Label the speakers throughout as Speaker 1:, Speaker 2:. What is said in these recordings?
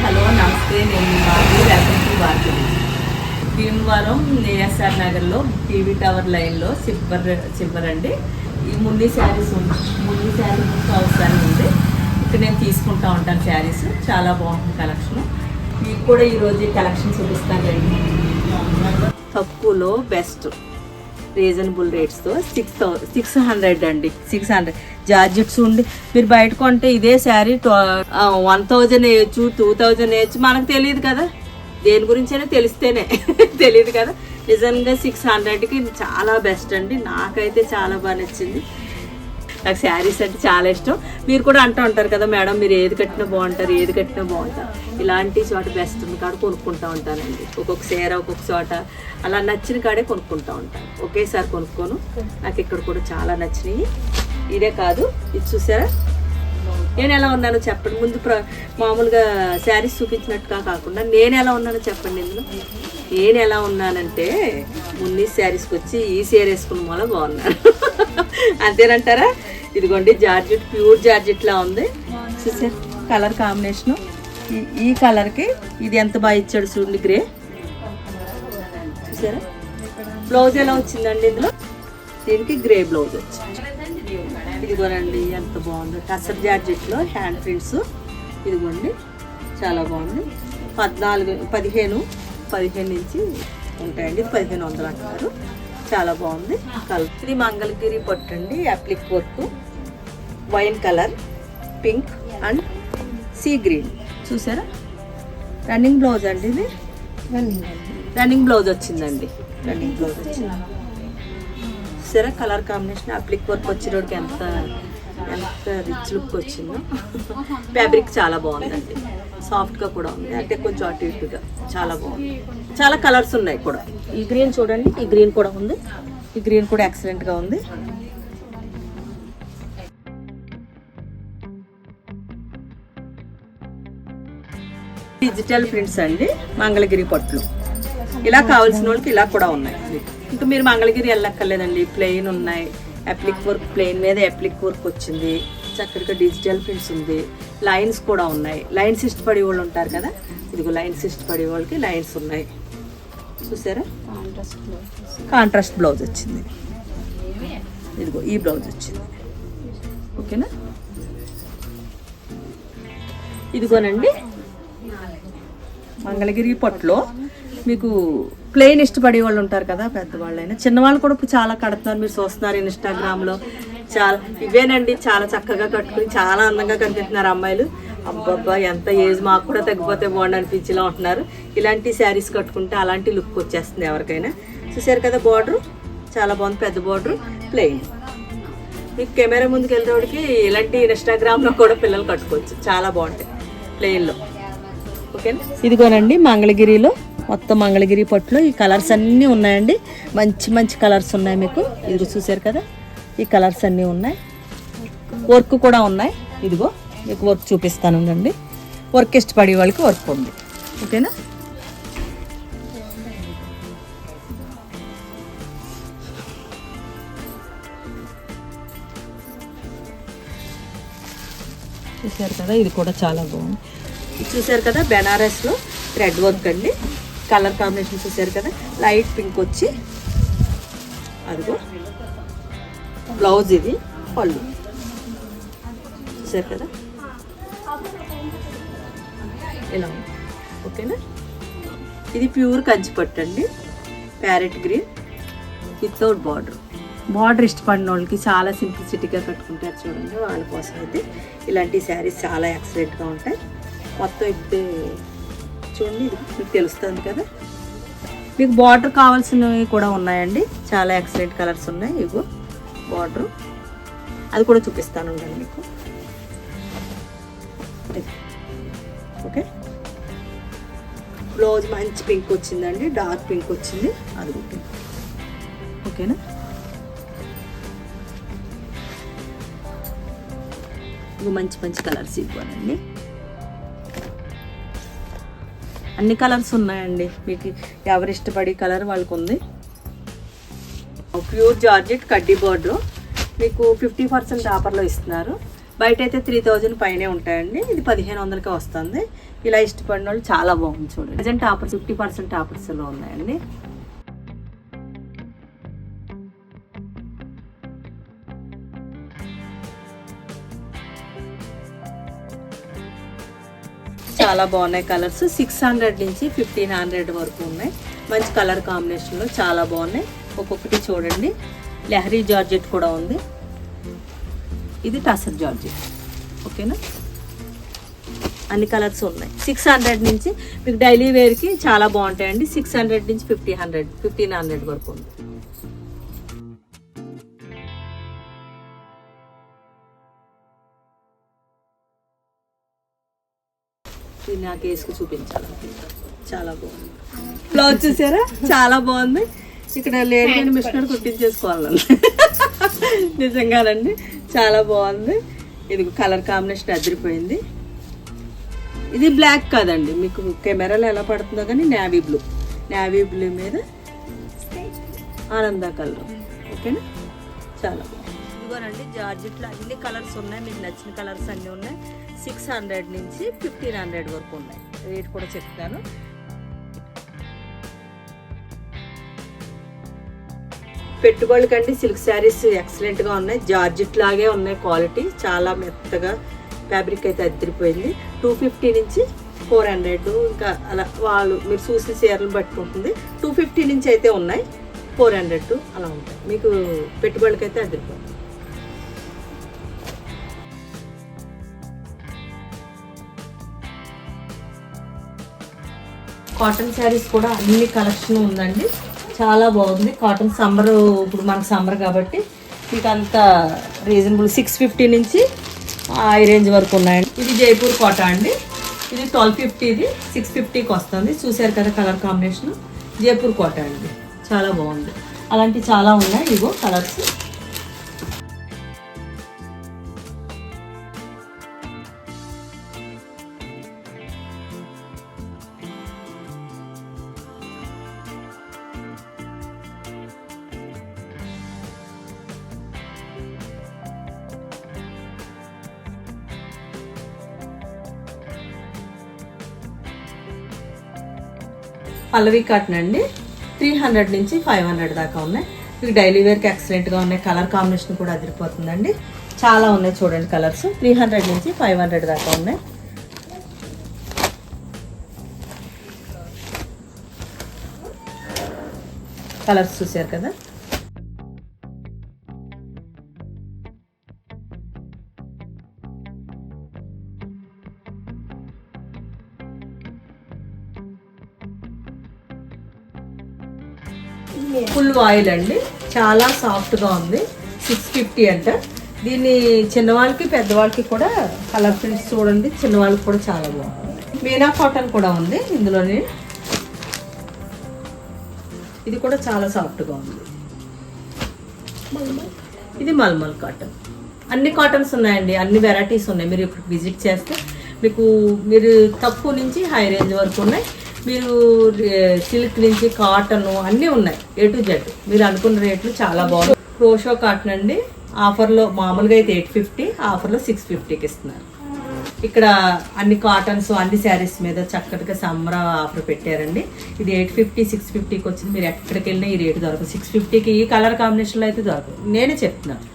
Speaker 1: Hello నమస్తే. నేను మీ Babu welcome to Bharati Bhimavaram ASR నగర్లో టీవీ టవర్ లైన్లో సిబ్బర్ సిబ్బర్ అండి. ఈ మున్ని శారీస్ ఉంది మున్ని శారీ హౌస్ అవసరం ఉంది. ఇక్కడ నేను తీసుకుంటా ఉంటాను శారీస్. చాలా బాగుంటుంది కలెక్షన్. మీకు కూడా ఈరోజు ఈ కలెక్షన్ చూపిస్తానండి తక్కువలో బెస్ట్. రీజనబుల్ రేట్స్తో సిక్స్ థౌ సిక్స్ హండ్రెడ్ అండి. సిక్స్ హండ్రెడ్ జార్జెట్స్ ఉండి మీరు బయట కొంటే ఇదే శారీ వన్ థౌజండ్ వేయచ్చు టూ థౌజండ్ వేయచ్చు మనకు తెలియదు కదా. దేని గురించైనా తెలిస్తేనే తెలియదు కదా. నిజంగా సిక్స్ హండ్రెడ్కి చాలా బెస్ట్ అండి. నాకైతే చాలా బాగా నచ్చింది. నాకు శారీస్ అంటే చాలా ఇష్టం. మీరు కూడా అంటూ ఉంటారు కదా మేడం మీరు ఏది కట్టినా బాగుంటారు ఏది కట్టినా బాగుంటారు. ఇలాంటి చోట బెస్ట్ ఉంది కాడ కొనుక్కుంటా ఉంటానండి. ఒక్కొక్క చీర ఒక్కొక్క చోట అలా నచ్చిన కాడే కొనుక్కుంటా ఉంటాను. ఒకేసారి కొనుక్కోను. నాకు ఇక్కడ కూడా చాలా నచ్చినాయి ఇదే కాదు. ఇది చూసారా? నేను ఎలా ఉన్నానో చెప్పండి. ముందు ప్ర మామూలుగా శారీస్ చూపించినట్టుగా కాకుండా నేను ఎలా ఉన్నానో చెప్పండి ఇందులో. నేను ఎలా ఉన్నానంటే మున్ని శారీస్కి వచ్చి ఈ చీర వేసుకున్న మూల బాగున్నాను అంతేనంటారా? ఇదిగోండి జార్జెట్ ప్యూర్ జార్జెట్లా ఉంది. చూసారు కలర్ కాంబినేషను. ఈ- ఈ కలర్కి ఇది ఎంత బాగా ఇచ్చాడు చూడండి గ్రే. చూసారా? బ్లౌజ్ ఎలా వచ్చిందండి ఇందులో? దీనికి గ్రే బ్లౌజ్ వచ్చింది ఇదిగోనండి ఎంత బాగుందో. టసర్ జార్జెట్లో హ్యాండ్ ప్రింట్స్ ఇదిగోండి చాలా బాగుంది. పద్నాలుగు పదిహేను పదిహేను నుంచి ఉంటాయండి ఇది పదిహేను వందలు అంటారు చాలా బాగుంది. కలర్. ఇది మంగళగిరి పట్టు అండి applique work wine colour pink and sea green. చూసారా? రన్నింగ్ బ్లౌజ్ అండి ఇది? రన్నింగ్ బ్లౌజ్ వచ్చిందండి. రన్నింగ్ బ్లౌజ్ వచ్చింది. చూసారా? కలర్ కాంబినేషన్ అప్లిక్ వర్క్ వచ్చినోడికి ఎంత ఎంత రిచ్ లుక్ వచ్చిందో. ఫ్యాబ్రిక్ చాలా బాగుందండి. సాఫ్ట్గా కూడా ఉంది. అంటే కొంచెం అటు ఇటుగా చాలా బాగుంది. చాలా కలర్స్ ఉన్నాయి కూడా. ఈ గ్రీన్ చూడండి. ఈ గ్రీన్ కూడా ఉంది. ఈ గ్రీన్ కూడా ఎక్సలెంట్గా ఉంది. డిజిటల్ ప్రింట్స్ అండి. మంగళగిరి పట్లు ఇలా కావాల్సిన వాళ్ళకి ఇలా కూడా ఉన్నాయి. ఇంకా మీరు మంగళగిరి వెళ్ళక్కర్లేదండి. ప్లెయిన్ ఉన్నాయి. అప్లిక్ వర్క్ ప్లెయిన్ మీద అప్లిక్ వర్క్ వచ్చింది. చక్కగా డిజిటల్ ప్రింట్స్ ఉంది. లైన్స్ కూడా ఉన్నాయి. లైన్స్ ఇష్టపడే వాళ్ళు ఉంటారు కదా? ఇదిగో లైన్స్ ఇష్టపడే వాళ్ళకి లైన్స్ ఉన్నాయి. చూసారా? కాంట్రాస్ట్ బ్లౌజ్ వచ్చింది. ఇదిగో ఈ బ్లౌజ్ వచ్చింది. ఓకేనా? ఇదిగోనండి. మంగళగిరి పొట్లో మీకు ప్లెయిన్ ఇష్టపడే వాళ్ళు ఉంటారు కదా పెద్దవాళ్ళైనా. చిన్నవాళ్ళు కూడా ఇప్పుడు చాలా కడుతున్నారు మీరు చూస్తున్నారు ఇన్స్టాగ్రామ్లో చాలా ఇవేనండి చాలా చక్కగా కట్టుకుని చాలా అందంగా కనిపిస్తున్నారు అమ్మాయిలు. అబ్బబ్బా ఎంత ఏజ్ మాకు కూడా తగ్గిపోతే బాగుండు అనిపించేలా ఉంటున్నారు. ఇలాంటి శారీస్ కట్టుకుంటే అలాంటి లుక్ వచ్చేస్తుంది ఎవరికైనా. చూసారు కదా బార్డర్ చాలా బాగుంది పెద్ద బార్డర్ ప్లెయిన్ మీకు కెమెరా ముందుకు వెళ్ళేవాడికి ఇలాంటి ఇన్స్టాగ్రామ్లో కూడా పిల్లలు కట్టుకోవచ్చు. చాలా బాగుంటాయి ప్లెయిన్లో ఓకేనా? ఇదిగోనండి మంగళగిరిలో మొత్తం మంగళగిరి పట్టులో ఈ కలర్స్ అన్నీ ఉన్నాయండి. మంచి మంచి కలర్స్ ఉన్నాయి మీకు. ఇదిగో చూసారు కదా? ఈ కలర్స్ అన్నీ ఉన్నాయి. వర్క్ కూడా ఉన్నాయి. ఇదిగో మీకు వర్క్ చూపిస్తాను అండి వర్క్ ఇష్టపడే వాళ్ళకి వర్క్ ఉంది. ఓకేనా? చూసారు కదా? ఇది కూడా చాలా బాగుంది. చూసారు కదా? బెనారస్లో థ్రెడ్ వర్క్ అండి. కలర్ కాంబినేషన్ చూసారు కదా లైట్ పింక్ వచ్చి అదిగో బ్లౌజ్ ఇది పళ్ళు. చూసారు కదా? ఇలా ఓకేనా? ఇది ప్యూర్ కంచి పట్టు అండి parrot green without border. Border ఇష్టపడిన వాళ్ళకి చాలా సింప్లిసిటీగా కట్టుకుంటారు చూడండి. వాళ్ళ కోసం అయితే ఇలాంటి శారీస్ చాలా ఎక్సలెంట్గా ఉంటాయి. మొత్తం ఇప్పుడు చూడండి మీకు తెలుస్తుంది కదా. మీకు బార్డర్ కావాల్సినవి కూడా ఉన్నాయండి. చాలా ఎక్సలెంట్ కలర్స్ ఉన్నాయి ఇగో బార్డర్. అది కూడా చూపిస్తాను ఉండండి మీకు. ఓకే. బ్లౌజ్ మంచి పింక్ వచ్చిందండి డార్క్ పింక్ వచ్చింది. అది ఓకే. ఓకేనా? మంచి మంచి కలర్స్ ఇవ్వాలండి కలర్స్ ఉన్నాయండి. మీకు ఎవరు ఇష్టపడే కలర్ వాళ్ళకు ఉంది ప్యూర్ జార్జెట్ కడ్డీ బోర్డర్ మీకు ఫిఫ్టీ పర్సెంట్ ఆఫర్లో ఇస్తున్నారు. బయట అయితే త్రీ థౌజండ్ పైనే ఉంటాయండి. ఇది పదిహేను వందలకే వస్తుంది. ఇలా ఇష్టపడిన వాళ్ళు చాలా బాగుంది చూడండి. ప్రజెంట్ ఆఫర్స్ ఫిఫ్టీ పర్సెంట్ ఆఫర్స్లో ఉన్నాయండి. చాలా బాగున్నాయి కలర్స్. సిక్స్ హండ్రెడ్ నుంచి ఫిఫ్టీన్ హండ్రెడ్ వరకు ఉన్నాయి. మంచి కలర్ కాంబినేషన్లో చాలా బాగున్నాయి. ఒక్కొక్కటి చూడండి. లెహరీ జార్జెట్ కూడా ఉంది. ఇది టసర్ జార్జెట్. ఓకేనా? అన్ని కలర్స్ ఉన్నాయి. సిక్స్ హండ్రెడ్ నుంచి మీకు డైలీ వేర్కి చాలా బాగుంటాయండి. సిక్స్ హండ్రెడ్ నుంచి ఫిఫ్టీ హండ్రెడ్ ఫిఫ్టీన్ హండ్రెడ్ వరకు ఉంది. ఇది నాకు వేసుకు చూపించాలి చాలా బాగుంది. బ్లౌజ్ చూసారా? చాలా బాగుంది. ఇక్కడ లేడీ మిషనర్ కుట్టించేసుకోవాలండి నిజంగానండి. చాలా బాగుంది. ఇది కలర్ కాంబినేషన్ అదిరిపోయింది. ఇది బ్లాక్ కాదండి. మీకు కెమెరాలో ఎలా పడుతుందో కానీ నావీ బ్లూ నావీ బ్లూ మీద ఆనంద కలర్. ఓకేనా? చాలా బాగుంది. ఇదిగోనండి జార్జెట్లో అన్ని కలర్స్ ఉన్నాయి. మీకు నచ్చిన కలర్స్ అన్నీ ఉన్నాయి. సిక్స్ హండ్రెడ్ నుంచి ఫిఫ్టీన్ హండ్రెడ్ వరకు ఉన్నాయి. రేట్ కూడా చెప్తాను. పెట్టుబడులకంటే సిల్క్ శారీస్ ఎక్సలెంట్గా ఉన్నాయి. జార్జెట్ లాగే ఉన్నాయి క్వాలిటీ. చాలా మెత్తగా ఫ్యాబ్రిక్ అయితే అద్దరిపోయింది. టూ ఫిఫ్టీ నుంచి ఫోర్ హండ్రెడ్ ఇంకా అలా వాళ్ళు మీరు చూసిన చీరలు పట్టుకుంటుంది టూ ఫిఫ్టీ నుంచి అయితే ఉన్నాయి. ఫోర్ హండ్రెడ్ అలా ఉంటాయి. మీకు పెట్టుబడులకైతే అదిరిపోతుంది కాటన్ శారీస్ కూడా అన్ని కలెక్షన్ ఉందండి. చాలా బాగుంది. కాటన్ సమ్మర్ ఇప్పుడు మనకు సమ్మర్ కాబట్టి మీకు అంత రీజనబుల్ సిక్స్ ఫిఫ్టీ నుంచి ఈ రేంజ్ వరకు ఉన్నాయండి. ఇది జైపూర్ కోట అండి. ఇది ట్వెల్వ్ ఫిఫ్టీది సిక్స్ ఫిఫ్టీకి వస్తుంది. చూసారు కదా కలర్ కాంబినేషన్. జైపూర్ కోట అండి. చాలా బాగుంది. అలాంటివి చాలా ఉన్నాయి. ఇగో కలర్స్. పల్లవి కాటన్ అండి. త్రీ హండ్రెడ్ నుంచి ఫైవ్ హండ్రెడ్ దాకా ఉన్నాయి. ఇవి డైలీ వేర్కి ఎక్సలెంట్గా ఉన్నాయి. కలర్ కాంబినేషన్ కూడా అదిరిపోతుందండి. చాలా ఉన్నాయి చూడండి కలర్స్ త్రీ హండ్రెడ్ నుంచి ఫైవ్ హండ్రెడ్ దాకా ఉన్నాయి. కలర్స్ చూసారు కదా? ఫుల్ ఆయిల్ అండి. చాలా సాఫ్ట్గా ఉంది. సిక్స్ ఫిఫ్టీ అంట. దీన్ని చిన్నవాళ్ళకి పెద్దవాళ్ళకి కూడా కలర్ ప్రింట్స్ చూడండి. చిన్నవాళ్ళకి కూడా చాలా బాగుంది. మీనా కాటన్ కూడా ఉంది ఇందులోనే. ఇది కూడా చాలా సాఫ్ట్గా ఉంది. ఇది మల్మల్ కాటన్. అన్ని కాటన్స్ ఉన్నాయండి. అన్ని వెరైటీస్ ఉన్నాయి. మీరు ఇప్పుడు విజిట్ చేస్తే మీకు మీరు తక్కువ నుంచి హై రేంజ్ వరకు ఉన్నాయి. మీరు సిల్క్ నుంచి కాటన్ అన్నీ ఉన్నాయి ఏ టు జెడ్ మీరు అనుకున్న రేట్లు చాలా బాగుంది క్రోషో కాటన్ అండి ఆఫర్లో మామూలుగా అయితే ఎయిట్ ఫిఫ్టీ ఆఫర్లో సిక్స్ ఫిఫ్టీకి ఇస్తున్నారు. ఇక్కడ అన్ని కాటన్స్ అన్ని శారీస్ మీద చక్కటిగా సమ్మర్ ఆఫర్ పెట్టారండి. ఇది ఎయిట్ ఫిఫ్టీ సిక్స్ ఫిఫ్టీకి వచ్చింది. మీరు ఎక్కడికి వెళ్ళినా ఈ రేటు దొరకదు. సిక్స్ ఫిఫ్టీకి ఈ కలర్ కాంబినేషన్లో అయితే దొరకదు. నేనే చెప్తున్నాను.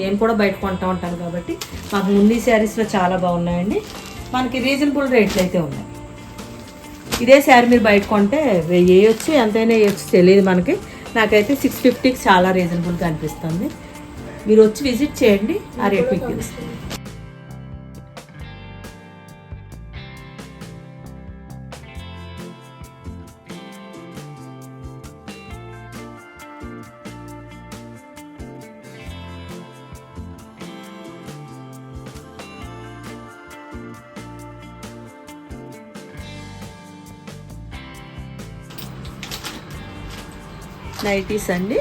Speaker 1: నేను కూడా బయట కొంటా ఉంటాను కాబట్టి మాకు ముందు శారీస్లో చాలా బాగున్నాయండి. మనకి రీజనబుల్ రేట్లు అయితే ఉన్నాయి. ఇదే శారీ మీరు బయట కొంటే వేయచ్చు ఎంతైనా వేయచ్చు తెలియదు మనకి. నాకైతే సిక్స్ ఫిఫ్టీకి చాలా రీజనబుల్గా అనిపిస్తుంది. మీరు వచ్చి విజిట్ చేయండి ఆ రేట్ మీకు తెలుస్తుంది. నైటీస్ అండి.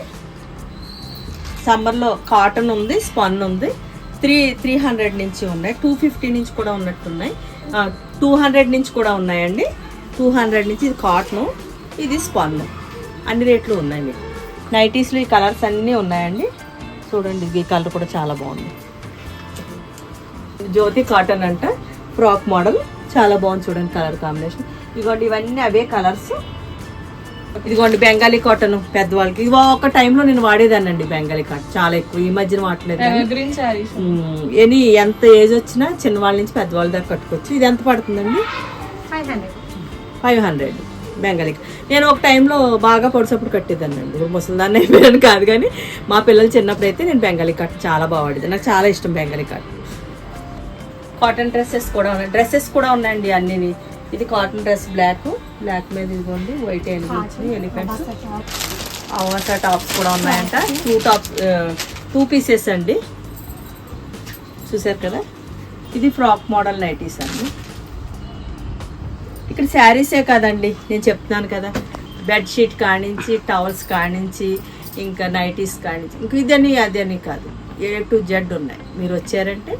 Speaker 1: సమ్మర్లో కాటన్ ఉంది స్పన్ ఉంది. త్రీ త్రీ హండ్రెడ్ నుంచి ఉన్నాయి. టూ ఫిఫ్టీ నుంచి కూడా ఉన్నట్టున్నాయి. టూ హండ్రెడ్ నుంచి కూడా ఉన్నాయండి. టూ హండ్రెడ్ నుంచి ఇది కాటన్ ఇది స్పన్ అన్ని రేట్లు ఉన్నాయి మీకు నైటీస్లో ఈ కలర్స్ అన్నీ ఉన్నాయండి. చూడండి ఈ కలర్ కూడా చాలా బాగుంది. జ్యోతి కాటన్ అంట ఫ్రాక్ మోడల్. చాలా బాగుంది చూడండి కలర్ కాంబినేషన్. ఇదిగోండి ఇవన్నీ అవే కలర్స్. ఇదిగోండి బెంగాలీ కాటన్ పెద్దవాళ్ళకి. ఇవి ఒక టైంలో నేను వాడేదానండి బెంగాలీ కాటన్ చాలా ఎక్కువ. ఈ మధ్యన వాడలేదు ఎనీ ఎంత ఏజ్ వచ్చినా చిన్నవాళ్ళ నుంచి పెద్దవాళ్ళ దాకా కట్టుకోవచ్చు. ఇది ఎంత పడుతుందండి?
Speaker 2: ఫైవ్ హండ్రెడ్
Speaker 1: ఫైవ్ హండ్రెడ్ బెంగాలీకి నేను ఒక టైంలో బాగా పొడిసప్పుడు కట్టేదాన్ని అండి ఇప్పుడు ముసలిదాన్ని అయిపోయాను కాదు కానీ మా పిల్లలు చిన్నప్పుడు అయితే నేను బెంగాలీ కట్ చాలా బాగా వాడేది నాకు చాలా ఇష్టం బెంగాలీ కట్ కాటన్ డ్రెస్సెస్ కూడా ఉన్నాయి. డ్రెస్సెస్ కూడా ఉన్నాయండి అన్నీ ఇది కాటన్ డ్రెస్ బ్లాక్. బ్లాక్ మీద ఇదిగోండి వైట్ ఎలిఫెంట్స్ ఎలిఫెంట్స్. అవసా టాప్స్ కూడా ఉన్నాయంట. టూ టాప్స్ టూ పీసెస్ అండి. చూసారు కదా? ఇది ఫ్రాక్ మోడల్ నైటీస్ అండి. ఇక్కడ శారీసే కాదండి నేను చెప్తున్నాను కదా. బెడ్షీట్ కానించి టవల్స్ కానించి ఇంకా నైటీస్ కానించి. ఇంక ఇదని అదని కాదు. ఏ టు జెడ్ ఉన్నాయి. మీరు వచ్చారంటే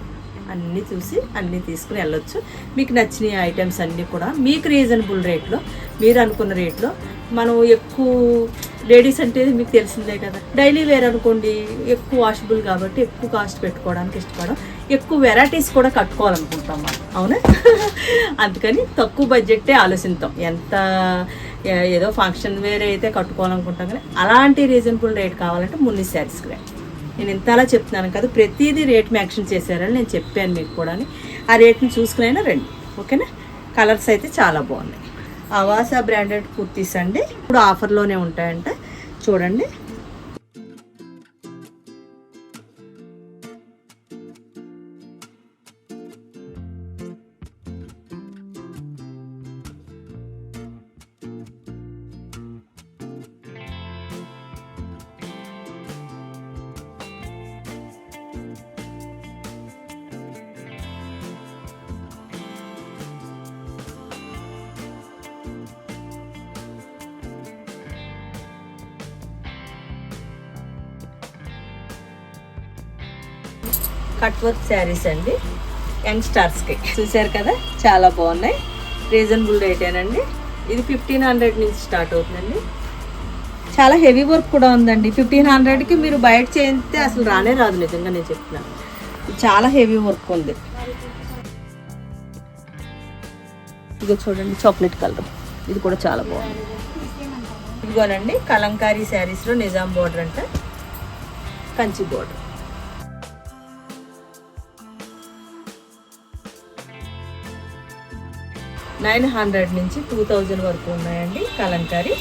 Speaker 1: అన్నీ చూసి అన్నీ తీసుకుని వెళ్ళొచ్చు. మీకు నచ్చిన ఐటమ్స్ అన్నీ కూడా మీకు రీజనబుల్ రేట్లో మీరు అనుకున్న రేట్లో మనం ఎక్కువ లేడీస్ అంటే మీకు తెలిసిందే కదా. డైలీ వేర్ అనుకోండి ఎక్కువ వాషబుల్ కాబట్టి ఎక్కువ కాస్ట్ పెట్టుకోవడానికి ఇష్టపడం ఎక్కువ వెరైటీస్ కూడా కట్టుకోవాలనుకుంటాం మనం అవునా? అందుకని తక్కువ బడ్జెట్టే ఆలోచిస్తాం ఎంత ఏదో ఫంక్షన్ వేరే అయితే కట్టుకోవాలనుకుంటాం కానీ అలాంటి రీజనబుల్ రేట్ కావాలంటే మున్ని శారీస్కి రండి. నేను ఇంతలా చెప్తున్నాను కదా ప్రతిదీ రేట్ మ్యాక్షన్ చేశారని నేను చెప్పాను మీకు కూడా ఆ రేట్ని చూసుకునైనా రండి ఓకేనా? కలర్స్ అయితే చాలా బాగున్నాయి. అవాసా బ్రాండెడ్ కుర్తీస్ అండి. ఇప్పుడు ఆఫర్లోనే ఉంటాయంట. చూడండి. కట్ వర్క్ శారీస్ అండి. యంగ్స్టార్స్కి. చూశారు కదా? చాలా బాగున్నాయి. రీజనబుల్ రేటేనండి. ఇది ఫిఫ్టీన్ హండ్రెడ్ నుంచి స్టార్ట్ అవుతుందండి. చాలా హెవీ వర్క్ కూడా ఉందండి. ఫిఫ్టీన్ హండ్రెడ్కి మీరు బయట చేస్తే అసలు రానే రాదు నిజంగా నేను చెప్తున్నాను చాలా హెవీ వర్క్ ఉంది. ఇదిగో చూడండి చాక్లెట్ కలర్. ఇది కూడా చాలా బాగుంది. ఇదిగోనండి కలంకారీ శారీస్లో నిజాం బార్డర్ అంటే. కంచి బార్డర్. నైన్ హండ్రెడ్ నుంచి టూ థౌజండ్ వరకు ఉన్నాయండి కలంకారీ.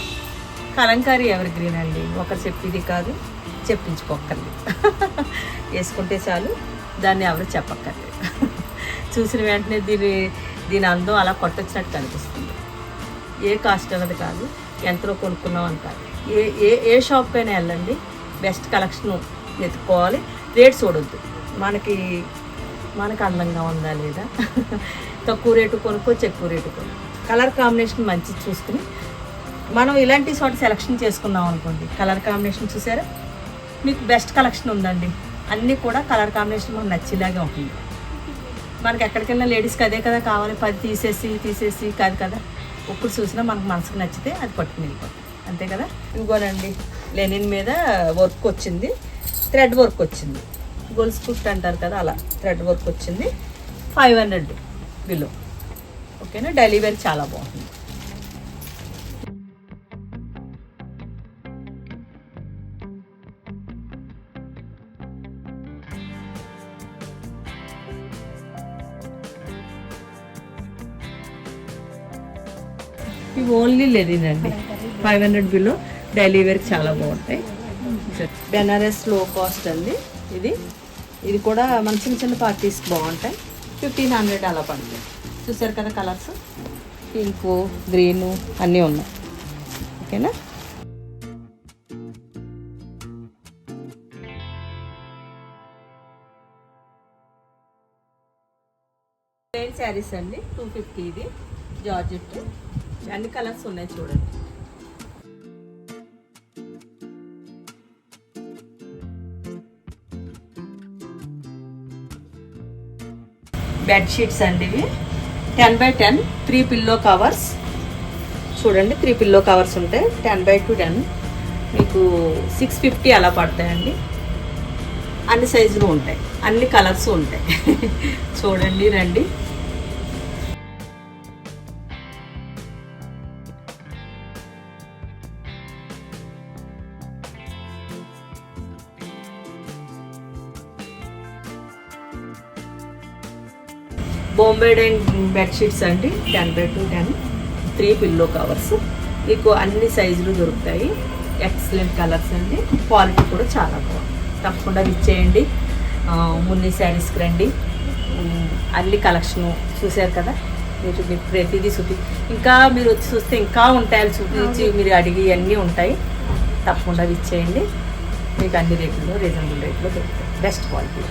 Speaker 1: కలంకారీ ఎవర్ గ్రీన్ అండి. ఒకరు చెప్పేది కాదు చెప్పించుకోక్కర్లేదు వేసుకుంటే చాలు దాన్ని ఎవరు చెప్పక్కర్లేదు చూసిన వెంటనే దీని దీని అందం అలా కొట్టొచ్చినట్టు కనిపిస్తుంది. ఏ కాస్ట్ అన్నది కాదు ఎంతలో కొనుక్కున్నాం అని కాదు. ఏ ఏ ఏ షాప్ అయినా వెళ్ళండి. బెస్ట్ కలెక్షన్ వెతుక్కోవాలి. రేట్ చూడొద్దు. మనకి మనకు అందంగా ఉందా లేదా? తక్కువ రేటు కొనుక్కోవచ్చు ఎక్కువ రేటు కొనుక్కో. కలర్ కాంబినేషన్ మంచిది చూసుకుని. మనం ఇలాంటి చోట సెలెక్షన్ చేసుకున్నాం అనుకోండి. కలర్ కాంబినేషన్ చూసారా? మీకు బెస్ట్ కలెక్షన్ ఉందండి. అన్నీ కూడా కలర్ కాంబినేషన్ మనకు నచ్చేలాగే ఉంటుంది. మనకి ఎక్కడికైనా లేడీస్కి అదే కదా కావాలి. పది తీసేసి తీసేసి కాదు కదా. ఇప్పుడు చూసినా మనకు మనసుకు నచ్చితే అది పట్టుకుని వెళ్ళిపోతుంది అంతే కదా? ఇంకోనండి లెనిన్ మీద వర్క్ వచ్చింది. థ్రెడ్ వర్క్ వచ్చింది. గొలుసు కుట్ అంటారు కదా అలా థ్రెడ్ వర్క్ వచ్చింది. ఫైవ్ హండ్రెడ్ బిలో ఓకేనా? డెలివరీ చాలా బాగుంది. ఇవి ఓన్లీ లెనిన్ అండి. Five hundred below daily wear చాలా బాగుంటాయి. బెనారస్లో కాస్ట్ అండి ఇది. ఇది కూడా మన చిన్న చిన్న పార్టీస్ బాగుంటాయి. ఫిఫ్టీన్ హండ్రెడ్ అలా పడుతుంది. చూసారు కదా కలర్స్? పింకు గ్రీను అన్నీ ఉన్నాయి. ఓకేనా? ప్లెయిన్ శారీస్ అండి టూ ఫిఫ్టీ ఇది. జార్జెట్ అన్ని కలర్స్ ఉన్నాయి చూడండి. బెడ్ షీట్స్ అండి ఇవి. Ten by ten three pillow covers చూడండి త్రీ పిల్లో కవర్స్ ఉంటాయి. టెన్ బై టూ టెన్ మీకు సిక్స్ ఫిఫ్టీ అలా పడతాయండి. అన్ని సైజులు ఉంటాయి. అన్ని కలర్స్ ఉంటాయి. చూడండి రండి. బొంబే డైన్ బెడ్షీట్స్ అండి. Ten by two ten three pillow covers మీకు అన్ని సైజులు దొరుకుతాయి. ఎక్సలెంట్ కలర్స్ అండి. క్వాలిటీ కూడా చాలా బాగుంది. తప్పకుండా ఇచ్చేయండి మున్ని శారీస్కి రండి. అన్ని కలెక్షన్ చూశారు కదా? మీరు మీకు ప్రతిదీ చూపి ఇంకా మీరు వచ్చి చూస్తే ఇంకా ఉంటాయి చూపించి మీరు అడిగి అన్నీ ఉంటాయి. తప్పకుండా ఇచ్చేయండి మీకు అన్ని రేట్లలో రీజనబుల్ రేట్లో దొరుకుతాయి. Best quality